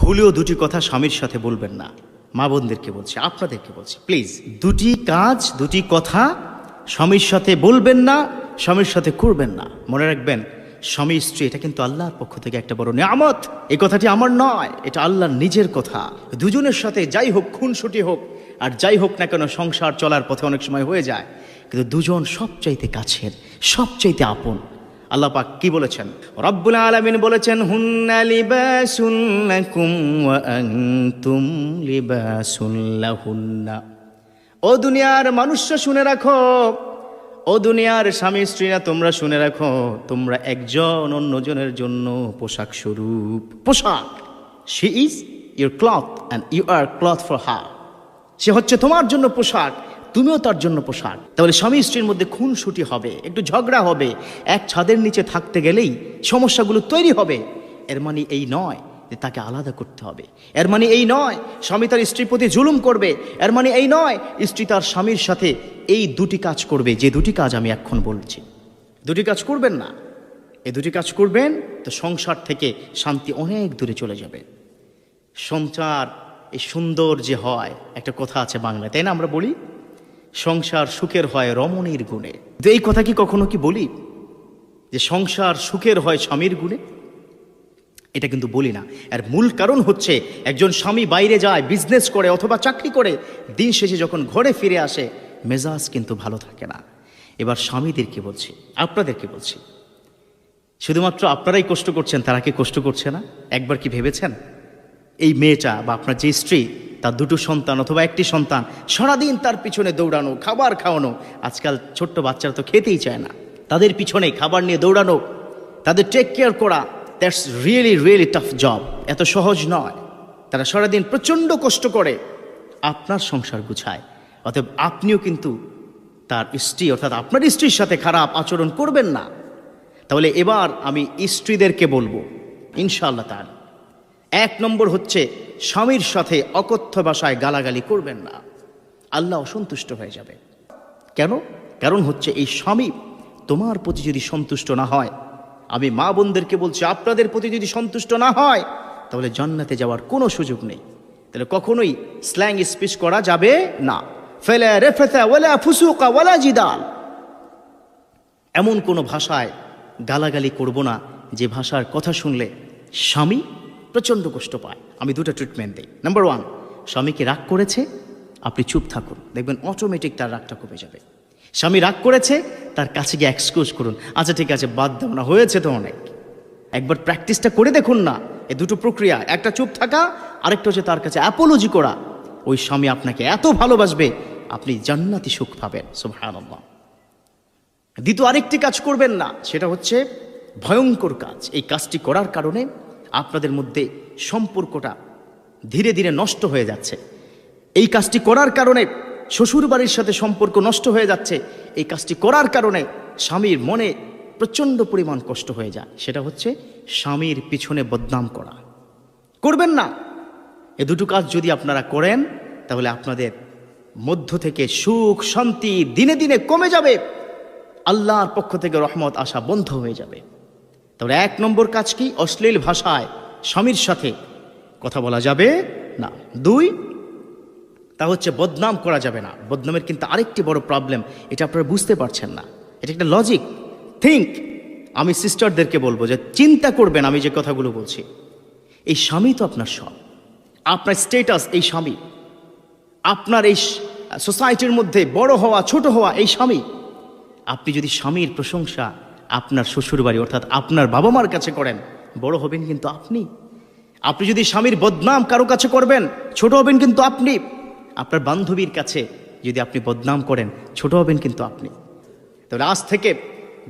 ভুলেও দুটি কথা স্বামীর সাথে বলবেন না। মা বোনদেরকে বলছি, আপনাদেরকে বলছি প্লিজ দুটি কাজ, দুটি কথা স্বামীর সাথে বলবেন না, স্বামীর সাথে করবেন না। মনে রাখবেন, স্বামী, স্ত্রী, এটা কিন্তু আল্লাহর পক্ষ থেকে একটা বড় নিয়ামত। এই কথাটি আমার নয়, এটা আল্লাহর নিজের কথা। দুজনের সাথে যাই হোক, খুনসুটি হোক, আর যাই হোক না কেন সংসার চলার পথে অনেক সময় হয়ে যায়। কিন্তু দুজন সবচাইতে কাছের, সবচাইতে আপন। আল্লাহ পাক কি বলেছেন? রব্বুল আলামিন বলেছেন, হুন্না লিবাসুন লাকুম ওয়া ও দুনিয়ার মানুষরা শুনে রাখো, ও দুনিয়ার স্বামী স্ত্রীরা তোমরা শুনে রাখো, তোমরা একজন অন্যজনের জন্য পোশাক স্বরূপ। পোশাক she is your cloth and you are cloth for her সে হচ্ছে তোমার জন্য পোশাক। তুমিও তার জন্য পোশাক। তাহলে স্বামী স্ত্রীর মধ্যে খুনসুটি হবে, একটু ঝগড়া হবে, এক ছাদের নিচে থাকতে গেলেই সমস্যাগুলো তৈরি হবে। এর মানে এই নয় যে তাকে আলাদা করতে হবে। এর মানে এই নয় স্বামী তার স্ত্রীর প্রতি জুলুম করবে। এর মানে এই নয় স্ত্রী তার স্বামীর সাথে এই দুটি কাজ করবে, যে দুটি কাজ আমি এখন বলছি। দুটি কাজ করবেন না। এই দুটি কাজ করবেন, তো সংসার থেকে শান্তি অনেক দূরে চলে যাবে। সংসার এই সুন্দর যে হয়, একটা কথা আছে বাংলায়, তাই না আমরা বলি? সংসার সুখের হয় রমণীর গুণে। এই কথা কি কখনো কি বলি? যে সংসার সুখের হয় স্বামীর গুণে? এটা কিন্তু বলি না। এর মূল কারণ হচ্ছে একজন স্বামী বাইরে যায় বিজনেস করে অথবা চাকরি করে, দিন শেষে যখন ঘরে ফিরে আসে, মেজাজ কিন্তু ভালো থাকে না। এবার স্বামীদেরকে বলছি, আপনাদেরকে বলছি, শুধুমাত্র আপনারাই কষ্ট করছেন, তারা কি কষ্ট করছে না? একবার কি ভেবেছেন? এই মেয়েটা বা আপনার যে স্ত্রী তার দুটো সন্তান অথবা একটি সন্তান সারাদিন তার পিছনে দৌড়ানো, খাবার খাওয়ানো। আজকাল ছোট্ট বাচ্চারা তো খেতেই চায় না। তাদের পিছনে খাবার নিয়ে দৌড়ানো, তাদের টেক কেয়ার করা that's really really tough job এত সহজ নয়। তারা সারাদিন প্রচণ্ড কষ্ট করে। আপনার সংসার গুছায়। অতএব আপনিও কিন্তু তার স্ত্রী, অর্থাৎ আপনার স্ত্রীর সাথে খারাপ আচরণ করবেন না। তাহলে এবার আমি স্ত্রীদেরকে বলব, ইনশাআল্লাহ তার এক নম্বর হচ্ছে, স্বামীর সাথে অকথ্য ভাষায় গালাগালি করবেন না। আল্লাহ অসন্তুষ্ট হয়ে যাবে। কেন? কারণ হচ্ছে, এই স্বামী তোমার প্রতি যদি সন্তুষ্ট না হয়, আমি মা বোনদেরকে বলছি, আপনাদের প্রতি যদি সন্তুষ্ট না হয়, তাহলে জান্নাতে যাওয়ার কোনো সুযোগ নেই। তাহলে কখনোই স্ল্যাং স্পিচ করা যাবে না। ফেলে ওয়ালা ফুসুকা জিদাল। এমন কোনো ভাষায় গালাগালি করব না, যে ভাষার কথা শুনলে স্বামী প্রচণ্ড কষ্ট পায়। আমি দুটো ট্রিটমেন্ট দিই। নাম্বার ওয়ান স্বামীকে রাগ করেছে, আপনি চুপ থাকুন। দেখবেন অটোমেটিক তার রাগটা কমে যাবে। স্বামী রাগ করেছে, তার কাছে গিয়ে এক্সকিউজ করুন। আচ্ছা ঠিক আছে, বাদ দাও না, হয়েছে তো অনেক। একবার প্র্যাকটিসটা করে দেখুন না এই দুটো প্রক্রিয়া, একটা চুপ থাকা, আরেকটা হচ্ছে তার কাছে অ্যাপোলজি করা। ওই স্বামী আপনাকে এত ভালোবাসবে, আপনি জান্নাতি সুখ পাবেন। সুবহানাল্লাহ। দ্বিতীয় আরেকটি কাজ করবেন না, সেটা হচ্ছে ভয়ঙ্কর কাজ। এই কাজটি করার কারণে আপনাদের মধ্যে সম্পর্কটা ধীরে ধীরে নষ্ট হয়ে যাচ্ছে। এই কাজটি করার কারণে শ্বশুর বাড়ির সাথে সম্পর্ক নষ্ট হয়ে যাচ্ছে। এই কাজটি করার কারণে স্বামীর মনে প্রচণ্ড পরিমাণ কষ্ট হয়ে যায়। সেটা হচ্ছে স্বামীর পিছনে বদনাম করা। করবেন না। এ দুটো কাজ যদি আপনারা করেন, তাহলে আপনাদের মধ্য থেকে সুখ, শান্তি দিনে দিনে কমে যাবে। আল্লাহর পক্ষ থেকে রহমত আসা বন্ধ হয়ে যাবে। তাহলে এক নম্বর কাজ কি? অশ্লীল ভাষায় স্বামীর সাথে কথা বলা যাবে না। দুই, তা হচ্ছে বদনাম করা যাবে না। বদনামের কিন্তু আরেকটি বড় প্রবলেম এটা আপনারা বুঝতে পারছেন না। এটা একটা লজিক থিঙ্ক আমি সিস্টারদেরকে বলব যে চিন্তা করবেন আমি যে কথাগুলো বলছি। এই স্বামী তো আপনার সব আপনার স্টেটাস এই স্বামী। আপনার এই সোসাইটির মধ্যে বড় হওয়া, ছোট হওয়া এই স্বামী। আপনি যদি স্বামীর প্রশংসা আপনার শ্বশুরবাড়ি, অর্থাৎ আপনার বাবা মার কাছে করেন, বড় হবেন কিন্তু আপনি। আপনি যদি স্বামীর বদনাম কারও কাছে করবেন, ছোট হবেন কিন্তু আপনি। আপনার বান্ধবীর কাছে যদি আপনি বদনাম করেন, ছোট হবেন কিন্তু আপনি। তাহলে আজ থেকে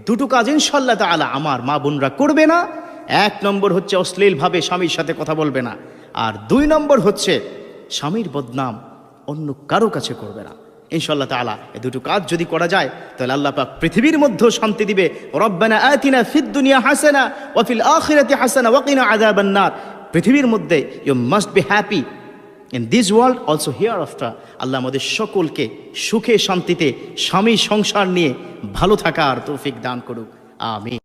দুটো কাজ ইনশাল্লাহ তালা আমার মা বোনরা করবে না। এক নম্বর হচ্ছে অশ্লীলভাবে স্বামীর সাথে কথা বলবে না। আর দুই নম্বর হচ্ছে স্বামীর বদনাম অন্য কারও কাছে করবে না। ইনশাল্লাহ তালা এই দুটো কাজ যদি করা যায়, তাহলে আল্লাহ পাক পৃথিবীর মধ্যেও শান্তি দিবে। রব্বানা আতিনা ফিদ দুনিয়া হাসানা ওয়াফিল আখিরাতি হাসানা ওয়াকিনা আযাবান নার। পৃথিবীর মধ্যে you must be happy in this world also hereafter Allah আমাদের সকলকে সুখে শান্তিতে স্বামী সংসার নিয়ে ভালো থাকার তৌফিক দান করুক। আমি